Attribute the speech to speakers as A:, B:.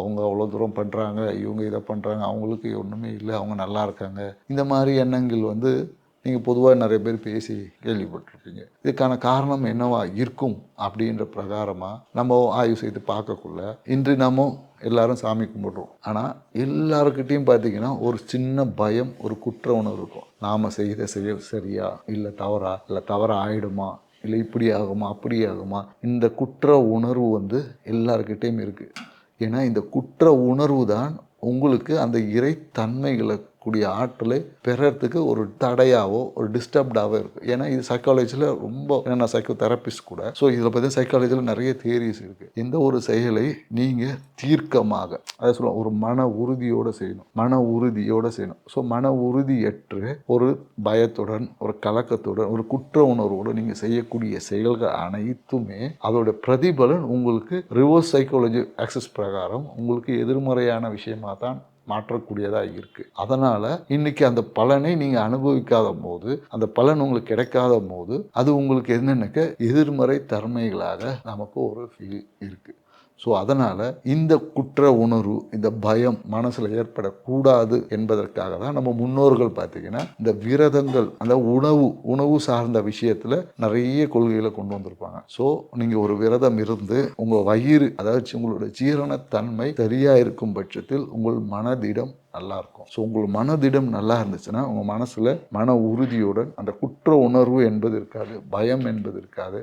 A: அவங்க அவ்வளோ தூரம் பண்ணுறாங்க இவங்க இதை பண்ணுறாங்க அவங்களுக்கு ஒன்றுமே இல்லை அவங்க நல்லா இருக்காங்க. இந்த மாதிரி எண்ணங்கள் வந்து நீங்கள் பொதுவாக நிறைய பேர் பேசி கேள்விப்பட்டிருக்கீங்க. இதுக்கான காரணம் என்னவா இருக்கும் அப்படின்ற பிரகாரமாக நம்ம ஆய்வு செய்து பார்க்கக்குள்ள இன்று நாம எல்லாரும் சாமி கும்பிடுறோம். ஆனால் எல்லாருக்கிட்டேயும் பார்த்தீங்கன்னா ஒரு சின்ன பயம் ஒரு குற்ற உணர்வு இருக்கும். நாம் செய்த செய்ய சரியா இல்லை தவறா இல்லை தவற ஆயிடுமா இல்லை இப்படி ஆகுமா அப்படி ஆகுமா இந்த குற்ற உணர்வு வந்து எல்லாருக்கிட்டேயும் இருக்குது ஏன்னா இந்த குற்ற உணர்வு தான் உங்களுக்கு அந்த இறைத்தன்மைகளை கூடிய ஆற்றலை பெறறதுக்கு ஒரு தடையாவோ ஒரு டிஸ்டர்ப்டாகவோ இருக்கும் ஏன்னா இது சைக்காலஜியில் ரொம்ப ஏன்னா சைக்கோ தெரப்பிஸ்ட் கூட. ஸோ இதில் பற்றி சைக்காலஜியில் நிறைய தியரிஸ் இருக்குது எந்த ஒரு செயலை நீங்கள் தீர்க்கமாக அதை சொல்லுவோம் ஒரு மன உறுதியோடு செய்யணும். மன உறுதியோடு செய்யணும். ஸோ மன உறுதியற்று ஒரு பயத்துடன் ஒரு கலக்கத்துடன் ஒரு குற்ற உணர்வோடு நீங்கள் செய்யக்கூடிய செயல்கள் அனைத்துமே அதோட பிரதிபலன் உங்களுக்கு ரிவர்ஸ் சைக்காலஜி ஆக்சஸ் பிரகாரம் உங்களுக்கு எதிர்மறையான விஷயமாக தான் மாற்றக்கூடியதாக இருக்குது அதனால் இன்றைக்கி அந்த பலனை நீங்கள் அனுபவிக்காத போது அந்த பலன் உங்களுக்கு கிடைக்காத போது அது உங்களுக்கு என்னென்னக்க எதிர்மறை தன்மைகளாக நமக்கு ஒரு ஃபீல் இருக்குது ஸோ அதனால் இந்த குற்ற உணர்வு இந்த பயம் மனசில் ஏற்படக்கூடாது என்பதற்காக தான் நம்ம முன்னோர்கள் பார்த்தீங்கன்னா இந்த விரதங்கள் அந்த உணவு உணவு சார்ந்த விஷயத்தில் நிறைய கொள்கைகளை கொண்டு வந்திருப்பாங்க. ஸோ நீங்கள் ஒரு விரதம் இருந்து உங்கள் வயிறு அதாவது உங்களோட ஜீரணத்தன்மை சரியாக இருக்கும் பட்சத்தில் உங்கள் மன மனதிடம் நல்லா இருக்கும் ஸோ உங்கள் மனதிடம் நல்லா இருந்துச்சுன்னா உங்கள் மனசில் மன உறுதியுடன் அந்த குற்ற உணர்வு என்பது இருக்காது பயம் என்பது இருக்காது.